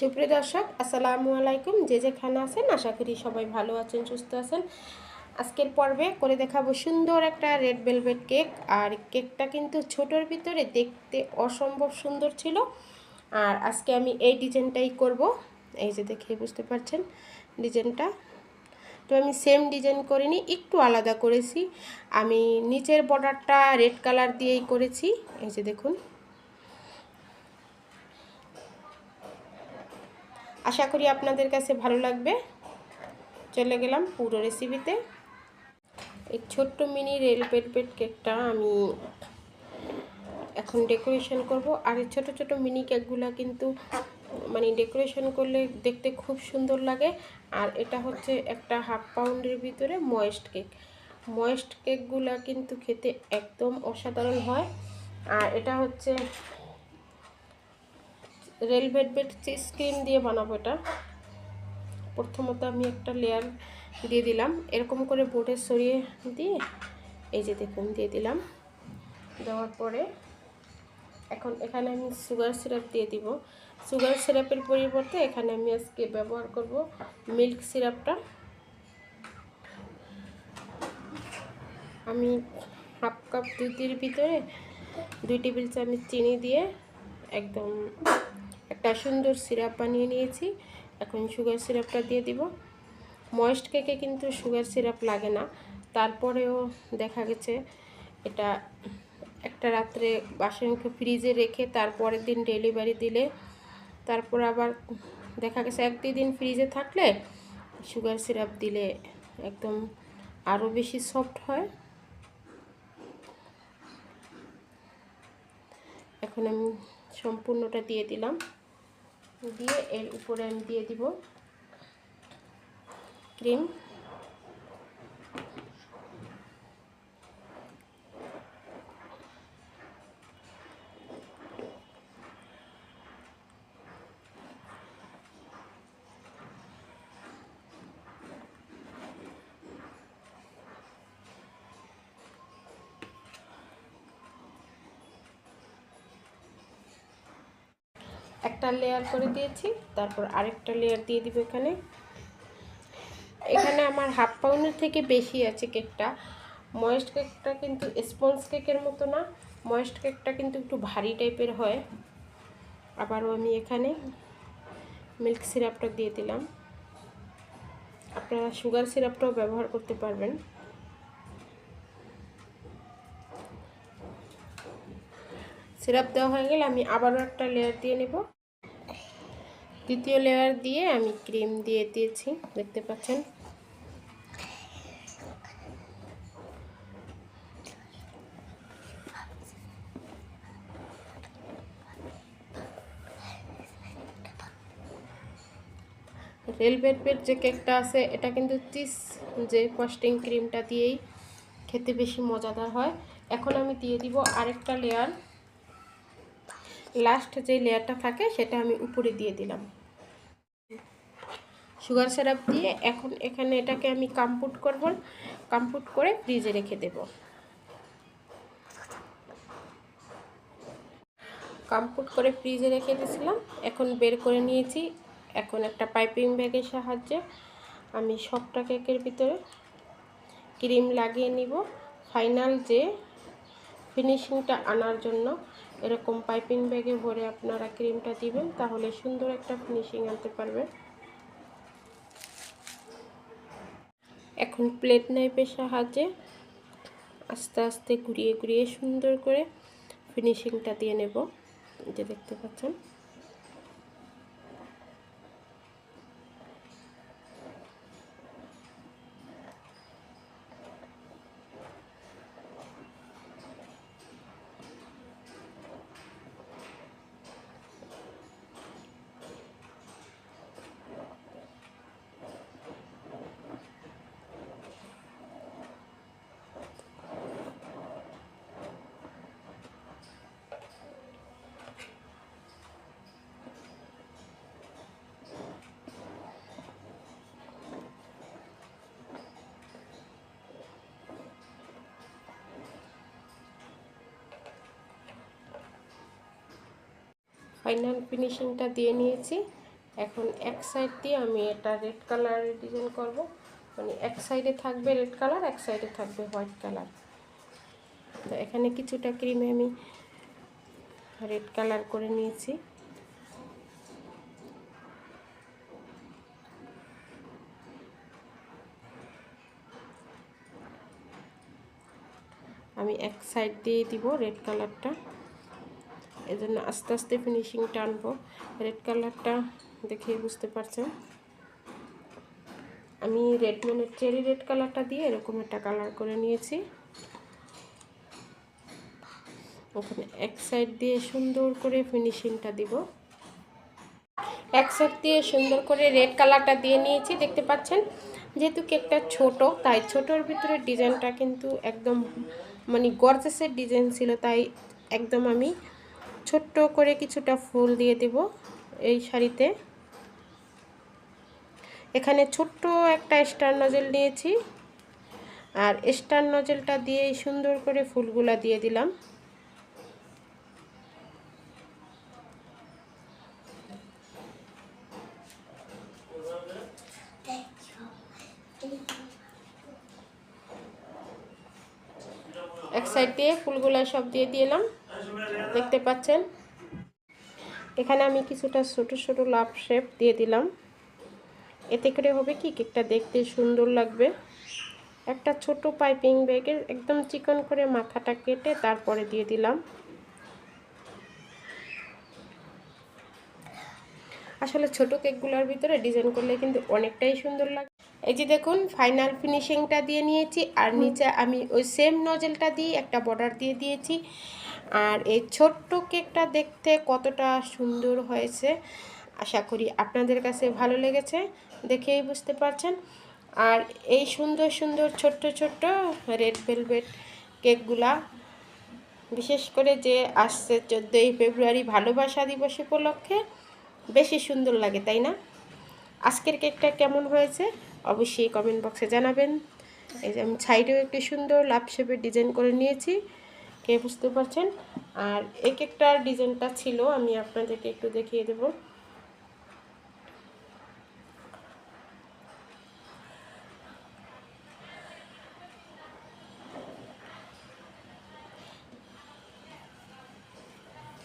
সুপ্রিয় দর্শক, আসসালামু আলাইকুম। যে যেখানে আছেন, আশা করি সবাই ভালো আছেন, সুস্থ আছেন। আজকের পর্বে করে দেখাবো সুন্দর একটা রেড ভেলভেট কেক। আর কেকটা কিন্তু ছোটোর ভিতরে দেখতে অসম্ভব সুন্দর ছিল। আর আজকে আমি এই ডিজাইনটাই করব। এই যে দেখে বুঝতে পারছেন ডিজাইনটা। তো আমি সেম ডিজাইন করিনি, একটু আলাদা করেছি। আমি নিচের বর্ডারটা রেড কালার দিয়েই করেছি। এই যে দেখুন। আশা করি আপনাদের কাছে ভালো লাগবে। চলে গেলাম পুরো রেসিপিতে এই ছোট্ট মিনি রেল পেট কেকটা আমি এখন ডেকোরেশন করব। আর এই ছোটো ছোটো মিনি কেকগুলো কিন্তু মানে ডেকোরেশন করলে দেখতে খুব সুন্দর লাগে। আর এটা হচ্ছে একটা হাফ পাউন্ডের ভিতরে ময়েস্ট কেক ময়েস্ট কেকগুলো কিন্তু খেতে একদম অসাধারণ হয়। আর এটা হচ্ছে রেল ভেটভেট ক্রিম দিয়ে বানাবো এটা। প্রথমত আমি একটা লেয়ার দিয়ে দিলাম। এরকম করে বোর্ডে সরিয়ে দিয়ে এই যে দেখুন, দিয়ে দিলাম। দেওয়ার পরে এখন এখানে আমি সুগার সিরাপ দিয়ে দিব। সুগার সিরাপের পরিবর্তে এখানে আমি আজকে ব্যবহার করব মিল্ক সিরাপটা। আমি হাফ কাপ দুধের ভিতরে দুই টেবিল চামচ চিনি দিয়ে একদম একটা সুন্দর সিরাপ বানিয়ে নিয়েছি। এখন সুগার সিরাপটা দিয়ে দিব। ময়েস্ট কেকে কিন্তু সুগার সিরাপ লাগে না। তারপরেও দেখা গেছে, এটা একটা রাত্রে বাসনকে ফ্রিজে রেখে তারপরের দিন ডেলিভারি দিলে, তারপর আবার দেখা গেছে এক দিন ফ্রিজে থাকলে সুগার সিরাপ দিলে একদম আরও বেশি সফট হয়। এখন আমি সম্পূর্ণটা দিয়ে দিলাম। দিয়ে এর উপরে আমি দিয়ে দিব ক্রিম একটা লেয়ার করে দিয়েছি, তারপর আরেকটা লেয়ার দিয়ে দিব এখানে। এখানে আমার হাফ পাউন্ডের থেকে বেশি আছে কেকটা ময়েস্ট কেকটা কিন্তু স্পঞ্জ কেকের মতো না ময়েস্ট কেকটা কিন্তু একটু ভারী টাইপের হয়। আবারও আমি এখানে মিল্ক সিরাপটা দিয়ে দিলাম। আপনারা সুগার সিরাপটাও ব্যবহার করতে পারবেন। সিরাপ দেওয়া হয়ে গেলে আমি আবারও একটা লেয়ার দিয়ে নেব। দ্বিতীয় লেয়ার দিয়ে আমি ক্রিম দিয়ে দিয়েছি, দেখতে পাচ্ছেন। রেল যে কেকটা আছে, এটা কিন্তু চিজ যে ফস্টিং ক্রিমটা দিয়েই খেতে বেশি মজাদার হয়। এখন আমি দিয়ে দিব আরেকটা লেয়ার লাস্ট যে লেয়ারটা থাকে সেটা আমি উপরে দিয়ে দিলাম। সুগার সিরাপ দিয়ে এখন এখানে এটাকে আমি কাম্পুট করব কাম্পুট করে ফ্রিজে রেখে দেব। কাম্পুট করে ফ্রিজে রেখে দিয়েছিলাম, এখন বের করে নিয়েছি। এখন একটা পাইপিং ব্যাগের সাহায্যে আমি সবটা কেকের ভিতরে ক্রিম লাগিয়ে নিব। ফাইনাল যে ফিনিশিংটা আনার জন্য এরকম পাইপিং ব্যাগে ভরে আপনারা ক্রিমটা দিবেন, তাহলে সুন্দর একটা ফিনিশিং আনতে পারবেন। এখন প্লেট নাইপের সাহায্যে আস্তে আস্তে ঘুরিয়ে ঘুরিয়ে সুন্দর করে ফিনিশিংটা দিয়ে নেব। যে দেখতে পাচ্ছেন। ফাইনাল ফিনিশিংটা দিয়ে নিয়েছি। এখন এক সাইড দিয়ে আমি এটা রেড কালারের ডিজাইন করব। মানে এক সাইডে থাকবে রেড কালার এক সাইডে থাকবে হোয়াইট কালার তো এখানে কিছুটা ক্রিমে আমি রেড কালার করে নিয়েছি। আমি এক সাইড দিয়ে দিব রেড কালারটা এই জন্য আস্তে আস্তে ফিনিশিং টানবো। রেড কালারটা দেখেই বুঝতে পারছেন। আমি রেড মানে চেরি রেড কালারটা দিয়ে এরকম একটা কালার করে নিয়েছি। ওখানে এক সাইড দিয়ে সুন্দর করে ফিনিশিংটা দিব। এক সাইড দিয়ে সুন্দর করে রেড কালারটা দিয়ে নিয়েছি, দেখতে পাচ্ছেন? যেহেতু কেকটা ছোট, তাই ছোটোর ভিতরে ডিজাইনটা কিন্তু একদম মানে গর্জেসের ডিজাইন ছিল, তাই একদম আমি ছোট্ট করে কিছুটা ফুল দিয়ে দেব এই শাড়িতে। এখানে ছোট্ট একটা স্টার নজেল নিয়েছি। আর স্টার নজেলটা দিয়ে সুন্দর করে ফুলগুলা দিয়ে দিলাম। এক সাইড দিয়ে ফুলগুলা সব দিয়ে দিলাম। দেখতে পাচ্ছেন? এখানে আমি কিছুটা ছোট ছোট লাভ শেপ দিয়ে দিলাম। এতে করে হবে কি, কেকটা দেখতে সুন্দর লাগবে। একটা ছোট পাইপিং ব্যাগের একদম চিকন করে মাথাটা কেটে তারপরে দিয়ে দিলাম। আসলে ছোট কেকগুলোর ভিতরে ডিজাইন করলে কিন্তু অনেকটাই সুন্দর লাগে। এই যে দেখুন, ফাইনাল ফিনিশিংটা দিয়ে নিয়েছি। আর নিচে আমি ওই সেম নজেলটা দিয়ে একটা বর্ডার দিয়ে দিয়েছি। আর এই ছোট্ট কেকটা দেখতে কতটা সুন্দর হয়েছে। আশা করি আপনাদের কাছে ভালো লেগেছে, দেখেই বুঝতে পারছেন। আর এই সুন্দর সুন্দর, ছোট্ট ছোট্ট রেড ভেলভেট কেকগুলা, বিশেষ করে যে আসছে চোদ্দোই ফেব্রুয়ারি ভালোবাসা দিবস উপলক্ষে, বেশি সুন্দর লাগে, তাই না? আজকের কেকটা কেমন হয়েছে অবশ্যই কমেন্ট বক্সে জানাবেন। এই যে আমি সাইডেও একটি সুন্দর লাভ শেপের ডিজাইন করে নিয়েছি। কে বুঝতে পারছেন? আর এক একটা ডিজাইনটা ছিল, আমি আপনাদেরকে একটু দেখিয়ে দেব।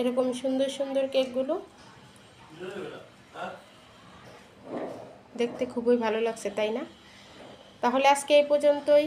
এরকম সুন্দর সুন্দর কেকগুলো। দেখতে খুবই ভালো লাগছে, তাই না? তাহলে আজকে এই পর্যন্তই।